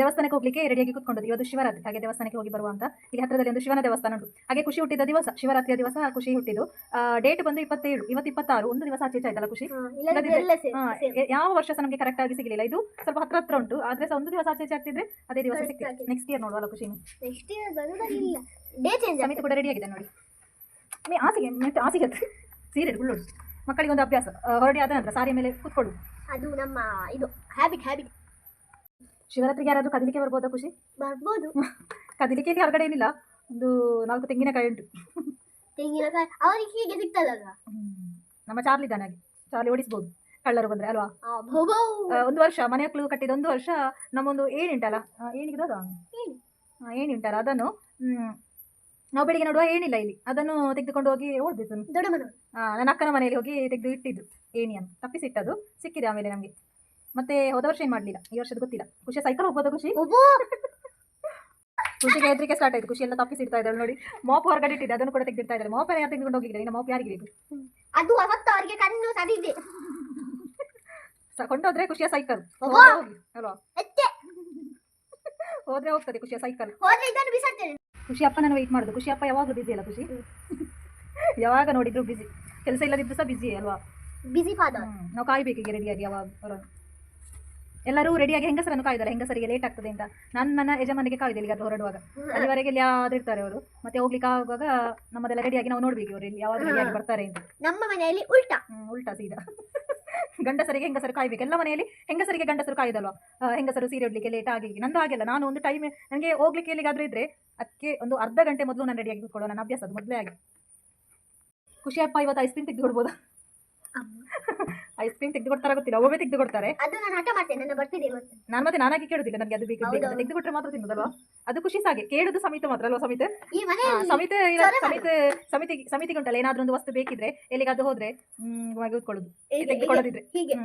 ದೇವಸ್ಥಾನಕ್ಕೆ ಹೋಗ್ಲಿಕ್ಕೆ ರೆಡಿಯಾಗಿ ಕುತ್ಕೊಂಡದ್ದು. ಇವತ್ತು ಶಿವರಾತ್ರಿ ಹಾಗೆ ದೇವಸ್ಥಾನಕ್ಕೆ ಹೋಗಿ ಬರುವಂತ ಇಲ್ಲಿ ಹತ್ರದಲ್ಲಿ ಒಂದು ಶಿವನ ದೇವಸ್ಥಾನ ಉಂಟು. ಹಾಗೆ ಖುಷಿ ಹುಟ್ಟಿದ ದಿವಸ ಶಿವರಾತ್ರಿಯ ದಿವಸ ಖುಷಿ ಹುಟ್ಟಿದ್ದು. ಡೇಟ್ ಬಂದು ಇಪ್ಪತ್ತೇಳು ಇವತ್ತು ಇಪ್ಪತ್ತಾರು ಒಂದು ದಿವಸ ಆಚೆ ಆಯ್ತಲ್ಲ ಖುಷಿ? ಯಾವ ವರ್ಷ ಸಹ ನಮಗೆ ಕರೆಕ್ಟ್ ಆಗಿ ಸಿಗಲಿಲ್ಲ. ಇದು ಸ್ವಲ್ಪ ಹತ್ರ ಹತ್ರ ಉಂಟು ಆದ್ರೆ ಸಹ ಒಂದು ದಿವಸ ಆಚೆ ಆಗ್ತಿದ್ರೆ ಅದೇ ದಿವಸ ಸಿಗ್ತದೆ. ನೆಕ್ಸ್ಟ್ ಇಯರ್ ನೋಡುವ ಖುಷಿ ನೆಕ್ಸ್ಟ್ ಇಯರ್ ಬರುವುದಿಲ್ಲ ಡೇ ಚೇಂಜ್ ಸಮಿತಿ ಕೂಡ ರೆಡಿ ಆಗಿದೆ ನೋಡಿ. ಮೇ ಆಸೆಗೆ ಮತ್ತೆ ಆಸೆಗೆ ಸೀರೆ ಉಳ್ಳೋಡು ಮಕ್ಕಳಿಗೆ ಒಂದು ಅಭ್ಯಾಸ. ಹೊರಡಿ ಆದ ನಂತರ ಸಾರಿಯ ಮೇಲೆ ಕೂತ್ಕೊಳ್ಳು ಅದು ನಮ್ಮ ಇದು ಹ್ಯಾಬಿಟ್ ಹ್ಯಾಬಿಟ್ ಶಿವರಾತ್ರಿಗೆ ಯಾರಾದ್ರೂ ಕದಿಲಿಕ್ಕೆ ಬರ್ಬೋದಾ ಖುಷಿ? ಬರ್ಬೋದು. ಕದಿಲಿಕ್ಕೆ ಇಲ್ಲಿ ಹೊರಗಡೆ ಏನಿಲ್ಲ ಒಂದು ನಾಲ್ಕು ತೆಂಗಿನಕಾಯಿ ಉಂಟು. ತೆಂಗಿನಕಾಯಿ ಅವರಿಗೆ ಹೀಗೆ ಸಿಗ್ತಲ್ಲ ನಮ್ಮ ಚಾರ್ಲಿ ಇದ್ದಾನೆ ಹಾಗೆ ಚಾರ್ಲಿ ಓಡಿಸ್ಬೋದು ಕಳ್ಳರು ಬಂದ್ರೆ ಅಲ್ವಾ. ಒಂದು ವರ್ಷ ಮನೆ ಮಕ್ಕಳು ಕಟ್ಟಿದ ಒಂದು ವರ್ಷ ನಮ್ಮೊಂದು ಏಣಿ ಉಂಟಲ್ಲ ಆ, ಏಣಿಗೆ ಅದು ಏಣಿ. ಉಂಟಲ್ಲ ಅದನ್ನು ನಾವು ಬೆಳಿಗ್ಗೆ ನೋಡುವ ಏನಿಲ್ಲ ಇಲ್ಲಿ ಅದನ್ನು ತೆಗೆದುಕೊಂಡು ಹೋಗಿ ಓಡಬೇಕು ನನ್ನ ಅಕ್ಕನ ಮನೆಯಲ್ಲಿ ಹೋಗಿ ತೆಗೆದು ಇಟ್ಟಿದ್ದು ಏಣಿಯನ್ನು ತಪ್ಪಿಸಿಟ್ಟದು ಸಿಕ್ಕಿದೆ ಆಮೇಲೆ ನಮಗೆ. ಮತ್ತೆ ಹೋದ ವರ್ಷ ಏನು ಮಾಡಲಿಲ್ಲ? ಈ ವರ್ಷದ ಗೊತ್ತಿಲ್ಲ. ಖುಷಿ ಸೈಕಲ್ ಹೋಗ್ಬೋದಾ ಖುಷಿ? ಖುಷಿ ಖುಷಿಗೆ ಹೆದರಿಕೆ ಸ್ಟಾರ್ಟ್ ಆಯ್ತು. ಖುಷಿ ಎಲ್ಲ ತಪ್ಪಿಸಿಡ್ತಾ ಇದ್ದಾಳೆ ನೋಡಿ. ಮಾಪ್ ಹೊರಗಡೆ ಇಟ್ಟಿದೆ ಅದನ್ನು ಕೂಡ ತೆಗೆದಿರ್ತಾ ಇದ್ದಾರೆ. ಮಾಪ್ ಯಾರು ತೆಗೆದುಕೊಂಡು ಹೋಗಿದ್ರೆ ಇನ್ನು ಮಾಪ್ ಯಾರಿಗೆ ಬೇಕು? ಅದು ಅವತ್ತು ಅವರಿಗೆ ಕಣ್ಣು ಸದಿದೆ ಕೊಂಡೋದ್ರೆ ಖುಷಿಯ ಸೈಕಲ್! ಅಲ್ವಾ? ಹೋದ್ರೆ ಹೋಗ್ತದೆ ಖುಷಿಯ ಸೈಕಲ್ ಖುಷಿ ಅಪ್ಪನನ್ನು ವೆಯ್ಟ್ ಮಾಡೋದು. ಖುಷಿ ಅಪ್ಪ ಯಾವಾಗಲೂ ಬಿಸಿ ಅಲ್ಲ ಖುಷಿ? ಯಾವಾಗ ನೋಡಿದ್ರು ಬಿಸಿ ಕೆಲಸ ಇಲ್ಲದಿದ್ದು ಸಹ ಬಿಸಿ ಅಲ್ವಾ? ಬಿಸಿ ಫಾದರ್. ನಾವು ಕಾಯ್ಬೇಕು ಈಗ ರೆಡಿಯಾಗಿ ಯಾವಾಗ ಬರೋದು. ಎಲ್ಲರೂ ರೆಡಿಯಾಗಿ ಹೆಂಗಸರನ್ನು ಕಾಯ್ದಾರೆ ಹೆಂಗಸರಿಗೆ ಲೇಟ್ ಆಗ್ತದೆ ಅಂತ. ನಾನು ನನ್ನ ಯಜಮಾನಿಗೆ ಕಾಯ್ದೆ ಇಲ್ಲಿಗೆ ಅದು ಹೊರಡುವಾಗ. ಅಲ್ಲಿವರೆಗೆ ಇಲ್ಲಿ ಯಾವ್ದು ಇರ್ತಾರೆ ಅವರು? ಮತ್ತೆ ಹೋಗ್ಲಿಕ್ಕೆ ಆಗುವಾಗ ನಮ್ಮದೆಲ್ಲ ರೆಡಿಯಾಗಿ ನಾವು ನೋಡ್ಬೇಕು ಇವರು ಇಲ್ಲಿ ಯಾವಾಗ ರೆಡಿಯಾಗಿ ಬರ್ತಾರೆ ಅಂತ. ನಮ್ಮ ಮನೆಯಲ್ಲಿ ಉಲ್ಟಾ. ಹ್ಮ್, ಉಲ್ಟಾ ಸೀದಾ. ಗಂಡಸರಿಗೆ ಹೆಂಗಸರು ಕಾಯ್ಬೇಕು. ಎಲ್ಲ ಮನೆಯಲ್ಲಿ ಹೆಂಗಸರಿಗೆ ಗಂಡಸರು ಕಾಯ್ದಲ್ವಾ? ಆ, ಹೆಂಗಸರು ಸೀರೆ ಉಡ್ಲಿಕ್ಕೆ ಲೇಟ್ ಆಗಿ. ನಂದು ಆಗಿಲ್ಲ ನಾನು ಒಂದು ಟೈಮ್ ನನಗೆ ಹೋಗ್ಲಿಕ್ಕೆ ಎಲ್ಲಿಗಾದ್ರೂ ಇದ್ರೆ ಅದಕ್ಕೆ ಒಂದು ಅರ್ಧ ಗಂಟೆ ಮೊದಲು ನಾನು ರೆಡಿಯಾಗಿ ಕೂತ್ಕೊಳ್ಳೋ ನನ್ನ ಅಭ್ಯಾಸ ಅದು ಮೊದಲೇ ಆಗಿ. ಖುಷಿಯಪ್ಪ ಇವತ್ತು ಐಸ್ ಕ್ರೀಮ್ ತೆಗೆದು ಕೊಡ್ಬೋದಾ? ಐಸ್ ಕ್ರೀಮ್ ತೆಗೆದು ಕೊಡ್ತಾರ ಗೊತ್ತಿಲ್ಲ ಒಮ್ಮೆ ತೆಗೆದು ಕೊಡ್ತಾರೆ ಅದು ನಾನು ಹಠ ಮಾಡ್ತೇನೆ ನನ್ನ ಬರ್ತಿದೆ ಇವತ್ತು ನಾನು ಮತ್ತೆ ನಾನಾಗಿ ಕೇಳುದಿಲ್ಲ ನನಗೆ ಅದು ಬೇಕು ತೆಗೆದು ಕೊಟ್ಟರೆ ಮಾತ್ರ ತಿನ್ನೋದಲ್ವಾ? ಅದು ಖುಷಿ ಸಾಗೆ. ಕೇಳುದು ಸಮಿತ ಮಾತ್ರ ಅಲ್ವಾ ಸಮಿತೆ? ಈ ಮನೆ ಸಮಿತಿ ಸಮಿತಿ. ಸಮಿತಿ ಸಮಿತಿಗೆ ಉಂಟಲ್ಲ ಏನಾದ್ರೂ ಒಂದು ವಸ್ತು ಬೇಕಿದ್ರೆ ಎಲ್ಲಿಗಾದ್ರೂ ಹೋದ್ರೆ ಹ್ಮ್ ಕೂತ್ಕೊಳ್ಳೋದು ತೆಗೆದುಕೊಳ್ಳೋದಿದ್ರೆ. ಹೀಗೆ.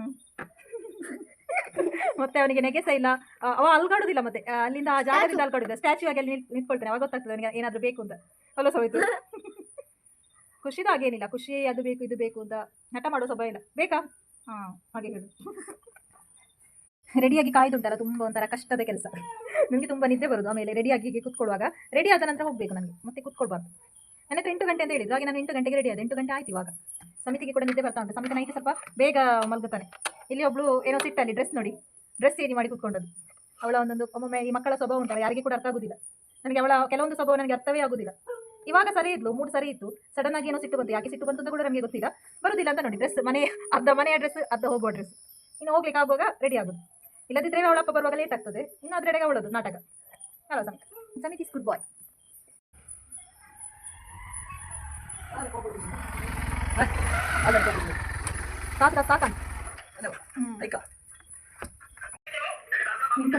ಮತ್ತೆ ಅವನಿಗೆ ನೆಗೆಸ ಇಲ್ಲ. ಅವ ಅಲ್ಗಾಡುದಿಲ್ಲ ಮತ್ತೆ. ಅಲ್ಲಿಂದ ಆ ಜಾಗದಿಂದ ಅಲ್ಗಾಡುದಿಲ್ಲ. ಸ್ಟ್ಯಾಚ್ಯೂ ಆಗಿ ಅಲ್ಲಿ ನಿಂತ್- ನಿಂತ್ಕೊಳ್ತಾನೆ. ಅವಾಗ ಗೊತ್ತಾಗ್ತದೆ ಅವನಿಗೆ ಏನಾದ್ರೂ ಬೇಕು ಅಂತ. ಅಲ್ಲ ಸಮಿತ? ಖುಷಿದಾಗೇನಿಲ್ಲ ಖುಷಿ ಅದು ಬೇಕು ಇದು ಬೇಕು ಅಂತ. ನಟ ಮಾಡೋ ಸ್ವಭಾವ ಇಲ್ಲ. ಬೇಕಾ? ಹಾಗೆ ಹೇಳು. ರೆಡಿಯಾಗಿ ಕಾಯ್ದುಂಟಲ್ಲ, ತುಂಬಾ ಒಂಥರ ಕಷ್ಟದ ಕೆಲಸ. ನಿಮಗೆ ತುಂಬಾ ನಿದ್ದೆ ಬರೋದು, ಆಮೇಲೆ ರೆಡಿಯಾಗಿ ಹೀಗೆ ಕುತ್ಕೊಳ್ಳುವಾಗ ರೆಡಿ ಆದ ನಂತರ ಹೋಗಬೇಕು ನನಗೆ ಮತ್ತೆ ಕುತ್ಕೊಳ್ಬಾರ್ದು. ನನ್ನ ಹತ್ರ ಎಂಟು ಗಂಟೆ ಅಂತ ಹೇಳಿದ್ರು ಹಾಗೆ ನಾನು ಎಂಟು ಗಂಟೆಗೆ ರೆಡಿ ಆದ, ಎಂಟು ಗಂಟೆ ಆಯ್ತು ಇವಾಗ. ಸಮಿತಿಗೆ ಕೂಡ ನಿದ್ದೆ ಬರ್ತಾ ಉಂಟು, ಸಮಿತಿ ನೈಟ್ ಸ್ವಲ್ಪ ಬೇಗ ಮಲಗುತ್ತಾನೆ. ಇಲ್ಲಿ ಒಬ್ಳು ಏನೋ ಸಿಟ್ಟಲ್ಲಿ ಡ್ರೆಸ್ ನೋಡಿ ಡ್ರೆಸ್ ಏನಿ ಮಾಡಿ ಕುತ್ಕೊಂಡದ್ದು. ಅವಳ ಒಂದೊಂದು, ಒಮ್ಮೊಮ್ಮೆ ಈ ಮಕ್ಕಳ ಸ್ವಭಾವ ಉಂಟಲ್ಲ, ಯಾರಿಗೆ ಕೂಡ ಅರ್ಥ ಆಗುದಿಲ್ಲ. ನನಗೆ ಅವಳ, ಕೆಲವೊಂದು ಸ್ವಭಾವ ನನಗೆ ಅರ್ಥವೇ ಆಗುದಿಲ್ಲ. ಇವಾಗ ಸರಿ ಇದ್ಲು, ಮೂಡ್ ಸರಿ ಇತ್ತು. ಸಡನ್ ಆಗಿ ಏನೋ ಸಿಟ್ಟು ಬಂತು. ಯಾಕೆ ಸಿಟ್ಟು ಬಂತು ಅಂತ ಕೂಡ ನಮಗೆ ಗೊತ್ತಿಲ್ಲ. ಬರುದಿಲ್ಲ ಅಂತ ನೋಡಿ ಡ್ರೆಸ್ ಮನೆ, ಅರ್ಧ ಮನೆ ಡ್ರೆಸ್ ಅರ್ಧ ಹೋಗುವ ಡ್ರೆಸ್ ಇನ್ನು ಹೋಗ್ಲಿಕ್ಕೆ ಆಗುವಾಗ ರೆಡಿ ಆಗೋದು. ಇಲ್ಲದಿದ್ರೆ ಅವಳಪ್ಪ ಬರುವಾಗ ಲೇಟ್ ಆಗ್ತದೆ. ಇನ್ನು ಅದ್ರೆಡೆಗೆ ಅವಳದು ನಾಟಕ. Hello Samit Samit is good boy ಸಾಕ ಸಾಕ? ಇಂಥ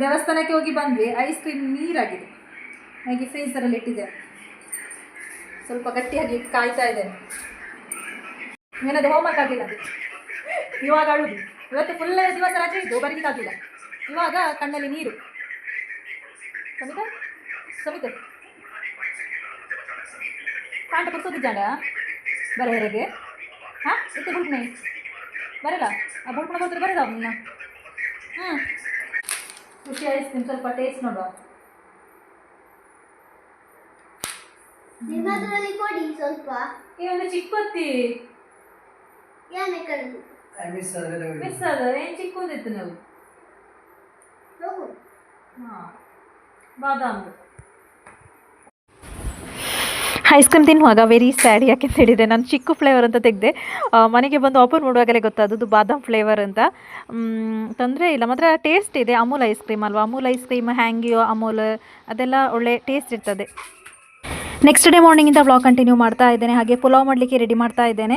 ದೇವಸ್ಥಾನಕ್ಕೆ ಹೋಗಿ ಬಂದ್ವಿ. ಐಸ್ ಕ್ರೀಮ್ ನೀರಾಗಿದೆ. ಹಾಗೆ ಫ್ರೀಸರಲ್ಲಿ ಇಟ್ಟಿದೆ. ಸ್ವಲ್ಪ ಗಟ್ಟಿಯಾಗಿ ಕಾಯ್ತಾ ಇದ್ದೇನೆ. ಏನದು ಹೋಮ್ವರ್ಕ್ ಆಗಿಲ್ಲ ಇವಾಗ ಅಳುದು. ಇವತ್ತು ಫುಲ್ ದಿವಸ ರಜೆ ಇದ್ದು, ಬರೀಲಿಕ್ಕಾಗಿಲ್ಲ. ಇವಾಗ ಕಣ್ಣಲ್ಲಿ ನೀರು. ಸಮಿತ ಸಮಿತ ಕಾಂಟ ಪುರ್ಸೋದು ಜಾಗ? ಬರ ಹೊರಗೆ. ಹಾಂ ಇತ್ತು ಬುಟ್ನೆ ಬರಲ್ಲ. ಆ ಬುಟ್ನ ಹೋದ್ರೆ ಬರಲ್ಲ ಅವನ್ನ ಹ್ಞೂ ಖುಷಿ ಐಸ್ ಕ್ರೀಮ್ ಸ್ವಲ್ಪ ಟೇಸ್ಟ್ ನೋಡುವ. ನಿಮ್ಮದ್ರಲ್ಲಿ ಕೊಡಿ ಸ್ವಲ್ಪ. ಈ ಒಂದು ಚಿಕ್ಕತ್ತಿ ಏನೇ ಕಳೆದು ಮಿಸ್ ಆದರೆ ಏನು ಚಿಕ್ಕದಿತ್ತು ನಾವು? ಹೋಗು ಹಾಂ ಬಾದಾಮ್. ಐಸ್ ಕ್ರೀಮ್ ತಿನ್ನುವಾಗ ವೆರಿ ಸ್ಯಾಡ್ ಯಾಕೆ ಅಂತ ಹೇಳಿದೆ ನಾನು ಚಿಕ್ಕ ಫ್ಲೇವರ್ ಅಂತ ತೆಗೆದೆ. ಮನೆಗೆ ಬಂದು ಓಪನ್ ಮಾಡುವಾಗಲೇ ಗೊತ್ತಾದದ್ದು ಬಾದಾಮ್ ಫ್ಲೇವರ್ ಅಂತ. ತೊಂದರೆ ಇಲ್ಲ. ಮಾತ್ರ ಟೇಸ್ಟ್ ಇದೆ. ಅಮೂಲ್ ಐಸ್ ಕ್ರೀಮ್ ಅಲ್ವಾ? ಅಮೂಲ್ ಐಸ್ ಕ್ರೀಮ್ ಹ್ಯಾಂಗಿಯೋ ಅಮೂಲ್ ಅದೆಲ್ಲ ಒಳ್ಳೆ ಟೇಸ್ಟ್ ಇರ್ತದೆ. ನೆಕ್ಸ್ಟ್ ಡೇ ಮಾರ್ನಿಂಗಿಂದ ವ್ಲಾಗ್ ಕಂಟಿನ್ಯೂ ಮಾಡ್ತಾ ಇದ್ದೇನೆ. ಹಾಗೆ ಪುಲಾವ್ ಮಾಡಲಿಕ್ಕೆ ರೆಡಿ ಮಾಡ್ತಾ ಇದ್ದೇನೆ.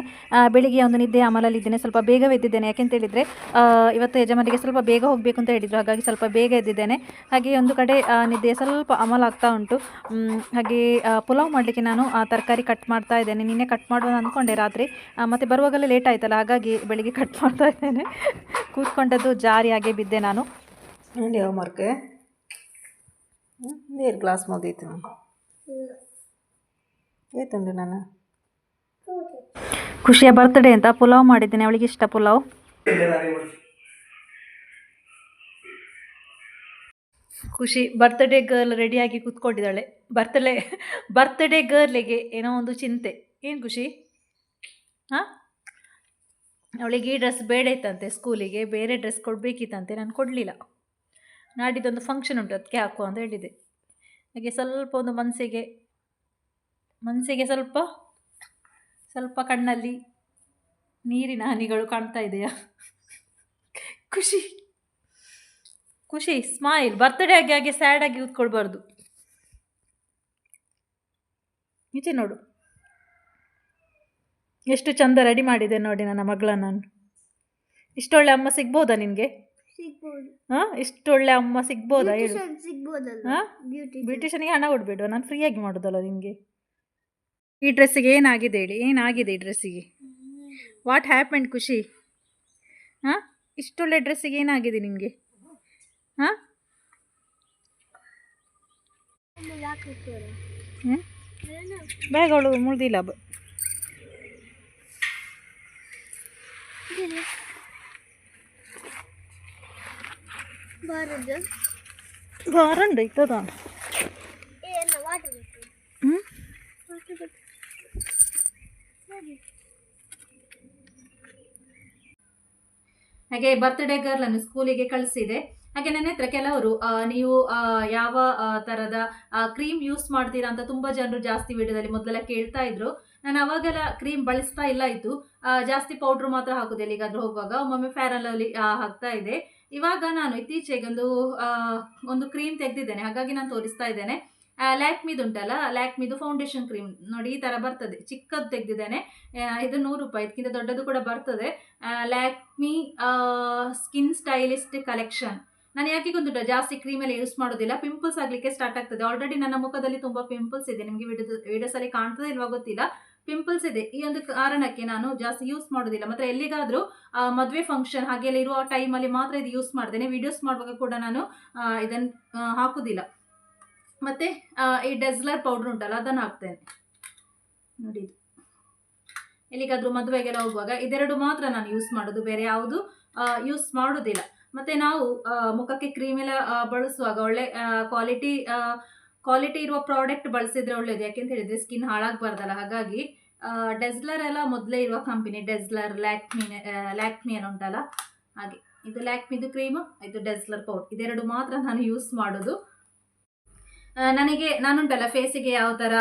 ಬೆಳಿಗ್ಗೆ ಒಂದು ನಿದ್ದೆ ಅಮಲಲ್ಲಿದ್ದೇನೆ ಸ್ವಲ್ಪ ಬೇಗ ಎದ್ದಿದ್ದೇನೆ. ಯಾಕೆಂತ ಹೇಳಿದರೆ ಇವತ್ತು ಯಜಮಾನಿಗೆ ಸ್ವಲ್ಪ ಬೇಗ ಹೋಗಬೇಕು ಅಂತ ಹೇಳಿದರು. ಹಾಗಾಗಿ ಸ್ವಲ್ಪ ಬೇಗ ಎದ್ದಿದ್ದೇನೆ. ಹಾಗೆ ಒಂದು ಕಡೆ ನಿದ್ದೆ ಸ್ವಲ್ಪ ಅಮಲಾಗ್ತಾ ಉಂಟು. ಹಾಗೆ ಪುಲಾವ್ ಮಾಡಲಿಕ್ಕೆ ನಾನು ತರಕಾರಿ ಕಟ್ ಮಾಡ್ತಾ ಇದ್ದೇನೆ. ನಿನ್ನೆ ಕಟ್ ಮಾಡೋದು ಅಂದ್ಕೊಂಡೆ ರಾತ್ರಿ. ಮತ್ತು ಬರುವಾಗಲೇ ಲೇಟ್ ಆಯ್ತಲ್ಲ, ಹಾಗಾಗಿ ಬೆಳಿಗ್ಗೆ ಕಟ್ ಮಾಡ್ತಾ ಇದ್ದೇನೆ. ಕೂತ್ಕೊಂಡದ್ದು ಜಾರಿ ಹಾಗೆ ಬಿದ್ದೆ ನಾನು. ಯಾವ ಮಾರ್ಕೆ ನೀರು ಗ್ಲಾಸ್ ಮುಗ್ದೈತಿ. ಏತುಂಡು ನಾನು? ಖುಷಿಯ ಬರ್ತ್ಡೇ ಅಂತ ಪುಲಾವ್ ಮಾಡಿದ್ದೇನೆ. ಅವಳಿಗೆ ಇಷ್ಟ ಪುಲಾವ್. ಖುಷಿ ಬರ್ತ್ಡೇ ಗರ್ಲ್ ರೆಡಿಯಾಗಿ ಕೂತ್ಕೊಂಡಿದ್ದಾಳೆ. ಬರ್ತ್ಡೇ ಬರ್ತ್ಡೇ ಗರ್ಲಿಗೆ ಏನೋ ಒಂದು ಚಿಂತೆ. ಏನು ಖುಷಿ? ಹಾಂ? ಅವಳಿಗೆ ಈ ಡ್ರೆಸ್ ಬೇಡ ಇತ್ತಂತೆ ಸ್ಕೂಲಿಗೆ ಬೇರೆ ಡ್ರೆಸ್ ಕೊಡಬೇಕಿತ್ತಂತೆ ನಾನು ಕೊಡಲಿಲ್ಲ. ನಾಡಿದ್ದೊಂದು ಫಂಕ್ಷನ್ ಉಂಟು ಅದಕ್ಕೆ ಹಾಕು ಅಂತ ಹೇಳಿದೆ. ಹಾಗೆ ಸ್ವಲ್ಪ ಒಂದು ಮನಸ್ಸಿಗೆ ಮನಸ್ಸಿಗೆ ಸ್ವಲ್ಪ ಸ್ವಲ್ಪ ಕಣ್ಣಲ್ಲಿ ನೀರಿನ ಹನಿಗಳು ಕಾಣ್ತಾ ಇದೆಯಾ? ಖುಷಿ. ಖುಷಿ ಸ್ಮೈಲ್ ಬರ್ತ್ಡೇ ಆಗಿ ಹಾಗೆ ಸ್ಯಾಡ್ ಆಗಿ ಕೂತ್ಕೊಳ್ಬಾರ್ದು. ಈಚೆ ನೋಡು. ಎಷ್ಟು ಚಂದ ರೆಡಿ ಮಾಡಿದೆ ನೋಡಿ ನನ್ನ ಮಗಳ ನಾನು. ಇಷ್ಟೊಳ್ಳೆ ಅಮ್ಮ ಸಿಗ್ಬೋದಾ ನಿನಗೆ? ಹಾ ಹಾಂ? ಇಷ್ಟೊಳ್ಳೆ ಅಮ್ಮ ಸಿಗ್ಬೋದಾ ಹೇಳು. Beautician. ಸಿಗ್ಬೋದಲ್ಲ ಹಾ? ಬ್ಯೂಟಿ ಹಣ ಕೊಡಬೇಡ ನಾನು ಫ್ರೀಯಾಗಿ ಮಾಡೋದಲ್ಲ ನಿಮಗೆ ಈ ಡ್ರೆಸ್ಸಿಗೆ ಏನಾಗಿದೆ ಹೇಳಿ? ಏನಾಗಿದೆ ಈ ಡ್ರೆಸ್ಸಿಗೆ? ವಾಟ್ ಹ್ಯಾಪೆಂಡ್ ಖುಷಿ? ಹಾಂ? ಇಷ್ಟೊಳ್ಳೆ ಡ್ರೆಸ್ಸಿಗೆ ಏನಾಗಿದೆ ನಿಮಗೆ? ಹಾಂ? ಹ್ಞೂ ಅವಳು ಮುಳ್ದಿಲ್ಲ ಬ ಬಾರಂಡ ಇತ್ತದ ಏನ ವಾಟರ್ ಹ್ಞೂ ವಾಟರ್ ಹಾಗೆ ಬರ್ತ್ಡೇ ಗರ್ಲನ್ನು ಸ್ಕೂಲಿಗೆ ಕಳಿಸಿದೆ. ಹಾಗೆ ನನ್ನ ಹತ್ರ ಕೆಲವರು ನೀವು ಯಾವ ತರದ ಕ್ರೀಮ್ ಯೂಸ್ ಮಾಡ್ತೀರಾ ಅಂತ ತುಂಬಾ ಜನರು ಜಾಸ್ತಿ ವಿಡಿಯೋದಲ್ಲಿ ಮೊದಲೆಲ್ಲ ಕೇಳ್ತಾ ಇದ್ರು. ನಾನು ಅವಾಗೆಲ್ಲ ಕ್ರೀಮ್ ಬಳಸ್ತಾ ಇಲ್ಲ ಇತ್ತು. ಜಾಸ್ತಿ ಪೌಡ್ರ್ ಮಾತ್ರ ಹಾಕೋದು ಎಲ್ಲಿಗಾದ್ರೂ ಹೋಗುವಾಗ. ಒಮ್ಮೊಮ್ಮೆ ಫ್ಯಾರಲ್ ಅಲ್ಲಿ ಹಾಕ್ತಾ ಇದೆ. ಇವಾಗ ನಾನು ಇತ್ತೀಚೆಗೆ ಒಂದು ಒಂದು ಕ್ರೀಮ್ ತೆಗೆದಿದ್ದೇನೆ. ಹಾಗಾಗಿ ನಾನು ತೋರಿಸ್ತಾ ಇದ್ದೇನೆ. ಲ್ಯಾಕ್ಮಿದು ಉಂಟಲ್ಲ ಲ್ಯಾಕ್ಮಿದು ಫೌಂಡೇಶನ್ ಕ್ರೀಮ್ ನೋಡಿ, ಈ ಥರ ಬರ್ತದೆ. ಚಿಕ್ಕದು ತೆಗೆದಿದ್ದೇನೆ. ಇದು ನೂರು ರೂಪಾಯಿ, ಇದಕ್ಕಿಂತ ದೊಡ್ಡದು ಕೂಡ ಬರ್ತದೆ. ಲ್ಯಾಕ್ಮಿ ಸ್ಕಿನ್ ಸ್ಟೈಲಿಸ್ಟ್ ಕಲೆಕ್ಷನ್ ನಾನು ಯಾಕೆ ಗೊತ್ತುಂಟ ಜಾಸ್ತಿ ಕ್ರೀಮೆಲ್ಲ ಯೂಸ್ ಮಾಡೋದಿಲ್ಲ? ಪಿಂಪಲ್ಸ್ ಆಗಲಿಕ್ಕೆ ಸ್ಟಾರ್ಟ್ ಆಗ್ತದೆ. ಆಲ್ರೆಡಿ ನನ್ನ ಮುಖದಲ್ಲಿ ತುಂಬ ಪಿಂಪಲ್ಸ್ ಇದೆ. ನಿಮಗೆ ವಿಡಿಯೋ ವಿಡಿಯೋಸಲ್ಲಿ ಕಾಣ್ತದೆ ಇಲ್ವಾ ಗೊತ್ತಿಲ್ಲ. ಪಿಂಪಲ್ಸ್ ಇದೆ. ಈ ಒಂದು ಕಾರಣಕ್ಕೆ ನಾನು ಜಾಸ್ತಿ ಯೂಸ್ ಮಾಡೋದಿಲ್ಲ. ಮಾತ್ರ ಎಲ್ಲಿಗಾದರೂ ಮದುವೆ ಫಂಕ್ಷನ್ ಹಾಗೆಲ್ಲ ಇರುವ ಟೈಮಲ್ಲಿ ಮಾತ್ರ ಇದು ಯೂಸ್ ಮಾಡ್ತೇನೆ. ವಿಡಿಯೋಸ್ ಮಾಡುವಾಗ ಕೂಡ ನಾನು ಇದನ್ನು ಹಾಕೋದಿಲ್ಲ. ಮತ್ತು ಈ ಡೆಸ್ಲರ್ ಪೌಡ್ರ್ ಉಂಟಲ್ಲ, ಅದನ್ನು ಹಾಕ್ತೇನೆ. ನೋಡಿ ಇದು. ಎಲ್ಲಿಗಾದರೂ ಮದುವೆಗೆಲ್ಲ ಹೋಗುವಾಗ ಇದೆರಡು ಮಾತ್ರ ನಾನು ಯೂಸ್ ಮಾಡೋದು, ಬೇರೆ ಯಾವುದು ಯೂಸ್ ಮಾಡೋದಿಲ್ಲ. ಮತ್ತು ನಾವು ಮುಖಕ್ಕೆ ಕ್ರೀಮ್ ಎಲ್ಲ ಬಳಸುವಾಗ ಒಳ್ಳೆ ಕ್ವಾಲಿಟಿ ಕ್ವಾಲಿಟಿ ಇರುವ ಪ್ರಾಡಕ್ಟ್ ಬಳಸಿದ್ರೆ ಒಳ್ಳೇದು. ಯಾಕೆಂತ ಹೇಳಿದ್ರೆ ಸ್ಕಿನ್ ಹಾಳಾಗಬಾರ್ದಲ್ಲ, ಹಾಗಾಗಿ ಡೆಸ್ಲರ್ ಎಲ್ಲ ಮೊದಲೇ ಇರುವ ಕಂಪನಿ ಡೆಸ್ಲರ್ ಲ್ಯಾಕ್ಮಿ ಲ್ಯಾಕ್ಮಿ ಏನು ಉಂಟಲ್ಲ, ಹಾಗೆ. ಇದು ಲ್ಯಾಕ್ಮಿದು ಕ್ರೀಮ್ ಇದು ಡೆಸ್ಲರ್ ಪೌಡರ್ ಇದೆರಡು ಮಾತ್ರ ನಾನು ಯೂಸ್ ಮಾಡೋದು. ನನಗೆ, ನಾನುಂಟಲ್ಲ ಫೇಸಿಗೆ ಯಾವ ಥರ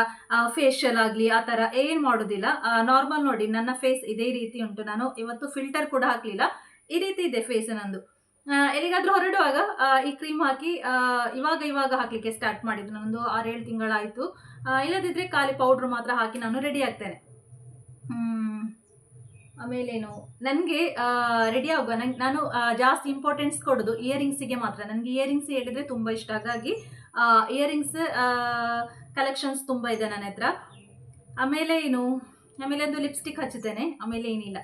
ಫೇಶಿಯಲ್ ಆಗಲಿ, ಆ ಥರ ಏನು ಮಾಡೋದಿಲ್ಲ. ನಾರ್ಮಲ್ ನೋಡಿ, ನನ್ನ ಫೇಸ್ ಇದೇ ರೀತಿ ಉಂಟು. ನಾನು ಇವತ್ತು ಫಿಲ್ಟರ್ ಕೂಡ ಹಾಕಲಿಲ್ಲ. ಈ ರೀತಿ ಇದೆ ಫೇಸ್ ನಂದು. ಎಲ್ಲಿಗಾದರೂ ಹೊರಡುವಾಗ ಈ ಕ್ರೀಮ್ ಹಾಕಿ ಇವಾಗ ಇವಾಗ ಹಾಕಲಿಕ್ಕೆ ಸ್ಟಾರ್ಟ್ ಮಾಡಿದ್ದು. ನನ್ನದು ಆರೇಳು ತಿಂಗಳಾಯಿತು. ಇಲ್ಲದಿದ್ದರೆ ಖಾಲಿ ಪೌಡ್ರ್ ಮಾತ್ರ ಹಾಕಿ ನಾನು ರೆಡಿ ಆಗ್ತೇನೆ. ಆಮೇಲೇನು, ನನಗೆ ರೆಡಿ ಆಗುವ ನಂಗೆ ನಾನು ಜಾಸ್ತಿ ಇಂಪಾರ್ಟೆನ್ಸ್ ಕೊಡೋದು ಇಯರಿಂಗ್ಸಿಗೆ ಮಾತ್ರ. ನನಗೆ ಇಯರಿಂಗ್ಸ್ ಹೇಳಿದರೆ ತುಂಬ ಇಷ್ಟ. ಹಾಗಾಗಿ ಇಯರಿಂಗ್ಸ್ ಕಲೆಕ್ಷನ್ಸ್ ತುಂಬ ಇದೆ ನನ್ನ ಹತ್ರ. ಆಮೇಲೆ ಏನು? ಆಮೇಲೆ ಒಂದು ಲಿಪ್ಸ್ಟಿಕ್ ಹಚ್ಚುತ್ತೇನೆ. ಆಮೇಲೆ ಏನಿಲ್ಲ.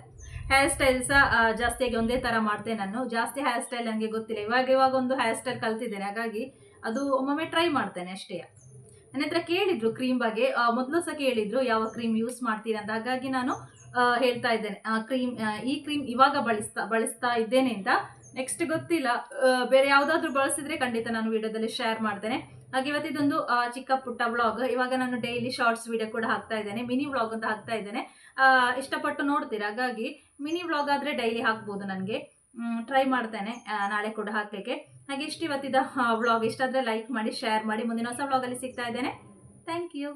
ಹೇರ್ ಸ್ಟೈಲ್ ಸಹ ಜಾಸ್ತಿಯಾಗಿ ಒಂದೇ ಥರ ಮಾಡ್ತೇನೆ ನಾನು. ಜಾಸ್ತಿ ಹೇರ್ ಸ್ಟೈಲ್ ನನಗೆ ಗೊತ್ತಿಲ್ಲ. ಇವಾಗ ಇವಾಗ ಒಂದು ಹೇರ್ ಸ್ಟೈಲ್ ಕಲ್ತಿದ್ದೇನೆ. ಹಾಗಾಗಿ ಅದು ಒಮ್ಮೊಮ್ಮೆ ಟ್ರೈ ಮಾಡ್ತೇನೆ ಅಷ್ಟೇ. ನನ್ನ ಹತ್ರ ಕೇಳಿದ್ರು ಕ್ರೀಮ್ ಬಗ್ಗೆ. ಮೊದಲು ಸಹ ಕೇಳಿದ್ರು ಯಾವ ಕ್ರೀಮ್ ಯೂಸ್ ಮಾಡ್ತೀರಾ ಅಂತ. ಹಾಗಾಗಿ ನಾನು ಹೇಳ್ತಾ ಇದ್ದೇನೆ. ಕ್ರೀಮ್ ಈ ಕ್ರೀಮ್ ಇವಾಗ ಬಳಸ್ತಾ ಬಳಸ್ತಾ ಇದ್ದೇನೆ ಅಂತ. ನೆಕ್ಸ್ಟ್ ಗೊತ್ತಿಲ್ಲ. ಬೇರೆ ಯಾವುದಾದ್ರೂ ಬಳಸಿದ್ರೆ ಖಂಡಿತ ನಾನು ವಿಡಿಯೋದಲ್ಲಿ ಶೇರ್ ಮಾಡ್ತೇನೆ. ಹಾಗೆ ಇವತ್ತಿದೊಂದು ಚಿಕ್ಕ ಪುಟ್ಟ ವ್ಲಾಗ್ ಇವಾಗ ನಾನು ಡೈಲಿ ಶಾರ್ಟ್ಸ್ ವಿಡಿಯೋ ಕೂಡ ಹಾಕ್ತಾ ಇದ್ದೇನೆ. ಮಿನಿ ವ್ಲಾಗ್ ಅಂತ ಹಾಕ್ತಾ ಇದ್ದೇನೆ. ಇಷ್ಟಪಟ್ಟು ನೋಡ್ತೀರಾ? ಹಾಗಾಗಿ ಮಿನಿ ವ್ಲಾಗ್ ಆದರೆ ಡೈಲಿ ಹಾಕ್ಬೋದು ನನಗೆ. ಟ್ರೈ ಮಾಡ್ತೇನೆ. ನಾಳೆ ಕೂಡ ಹಾಕಲಿಕ್ಕೆ. ಹಾಗೆ ಇಷ್ಟು ಇವತ್ತಿದ ವ್ಲಾಗ್ ಇಷ್ಟಾದರೆ ಲೈಕ್ ಮಾಡಿ ಶೇರ್ ಮಾಡಿ. ಮುಂದಿನ ಹೊಸ ವ್ಲಾಗಲ್ಲಿ ಸಿಗ್ತಾ ಇದ್ದೇನೆ. Thank you